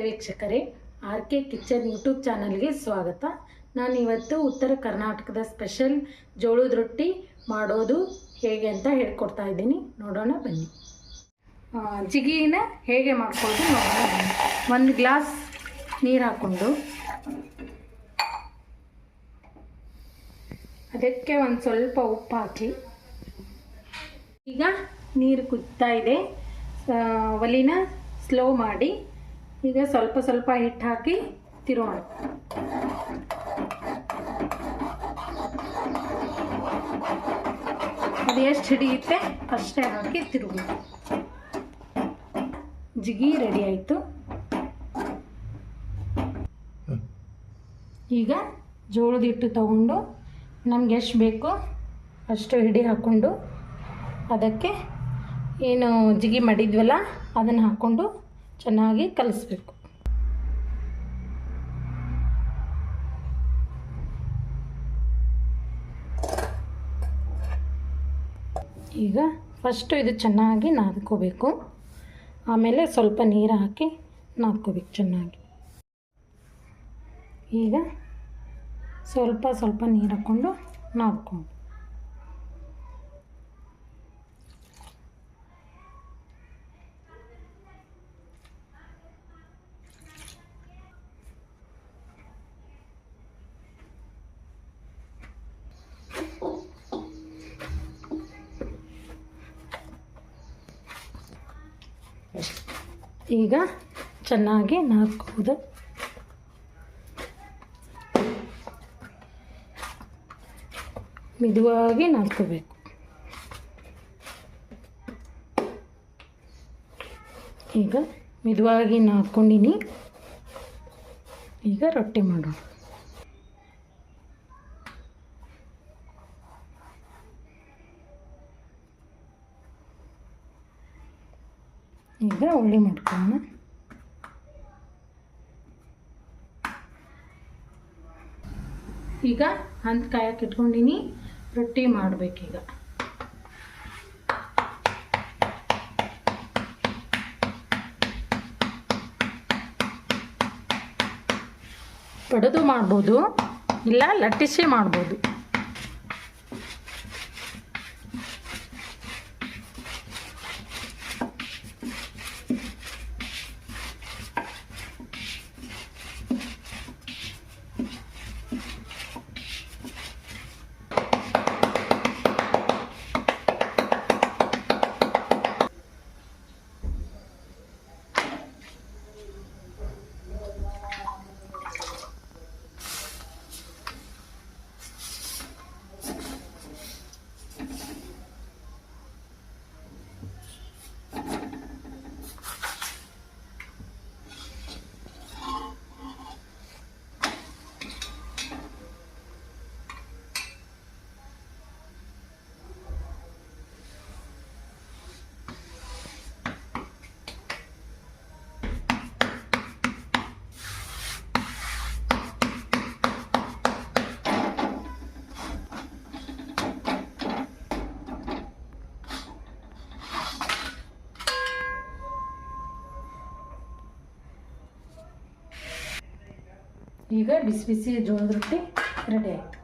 ವೀಕ್ಷಕರೇ R K kitchen YouTube ಚಾನಲ್ಗೆ ಸ್ವಾಗತ. ನಾನು ಇವತ್ತು ಉತ್ತರ ಕರ್ನಾಟಕದ ಸ್ಪೆಷಲ್ ಜೋಳದ ರೊಟ್ಟಿ ಮಾಡೋದು ಹೇಗೆ ಅಂತ ಹೇಳ್ಕೊಡ್ತಾ ಇದ್ದೀನಿ. ನೋಡೋಣ ಬನ್ನಿ. ಜಿಗಿನ ಹೇಗೆ ಮಾಡ್ಕೊಳ್ಳೋದು ನೋಡೋಣ ಬನ್ನಿ. ಒಂದು ಗ್ಲಾಸ್ ನೀರು ಹಾಕ್ಕೊಂಡು. ಅದಕ್ಕೆ ಒಂದು ಸ್ವಲ್ಪ ಉಪ್ಪು ಹಾಕಿ. ಈಗ ನೀರು ಕುದ್ತಾ ಇದೆ. ಒಲಿನ ಸ್ಲೋ ಮಾಡಿ. ಈಗ ಸ್ವಲ್ಪ ಸ್ವಲ್ಪ ಹಿಟ್ಟು ಹಾಕಿ ತಿರೋಣ ಅದು ಎಷ್ಟು ಹಿಡಿಯುತ್ತೆ ಅಷ್ಟೇ ಹಾಕಿ ತಿರುಗಿ ಜಿಗಿ ರೆಡಿ ಆಯಿತು. ಈಗ ಜೋಳದ ಹಿಟ್ಟು ತಗೊಂಡು ನಮ್ಗೆ ಎಷ್ಟು ಬೇಕೋ ಅಷ್ಟು ಹಿಡಿ ಹಾಕ್ಕೊಂಡು ಅದಕ್ಕೆ ಏನು ಜಿಗಿ ಮಾಡಿದ್ವಲ್ಲ, ಅದನ್ನು ಹಾಕ್ಕೊಂಡು ಚೆನ್ನಾಗಿ ಕಲಿಸ್ಬೇಕು. ಈಗ ಫಸ್ಟು ಇದು ಚೆನ್ನಾಗಿ ನಾದ್ಕೋಬೇಕು. ಆಮೇಲೆ ಸ್ವಲ್ಪ ನೀರು ಹಾಕಿ ನಾದ್ಕೋಬೇಕು ಚೆನ್ನಾಗಿ. ಈಗ ಸ್ವಲ್ಪ ಸ್ವಲ್ಪ ನೀರು ಹಾಕ್ಕೊಂಡು ನಾದ್ಕೊಂಡು ಈಗ ಚೆನ್ನಾಗಿ ನಾದ್ಕೋದು ಮಿದುವಾಗಿ ನಾದ್ಕೋಬೇಕು. ಈಗ ಮಿದುವಾಗಿ ನಾದ್ಕೊಂಡಿನಿ. ಈಗ ರೊಟ್ಟಿ ಮಾಡೋಣ. ಈಗ ಉಳ್ಳಿ ಮಾಡ್ಕೊಳ್ಳೋಣ. ಈಗ ಹಂತ ಕಾಯಕ್ಕೆ ಇಟ್ಕೊಂಡಿನಿ ರೊಟ್ಟಿ ಮಾಡಬೇಕೀಗ. ಪಡೆದು ಮಾಡ್ಬೋದು ಇಲ್ಲ ಲಟ್ಟಿಸಿ ಮಾಡ್ಬೋದು. ಈಗ ಬಿಸಿ ಬಿಸಿ ಜೋಳದ ರೊಟ್ಟಿ ರೆಡಿ ಆಯಿತು.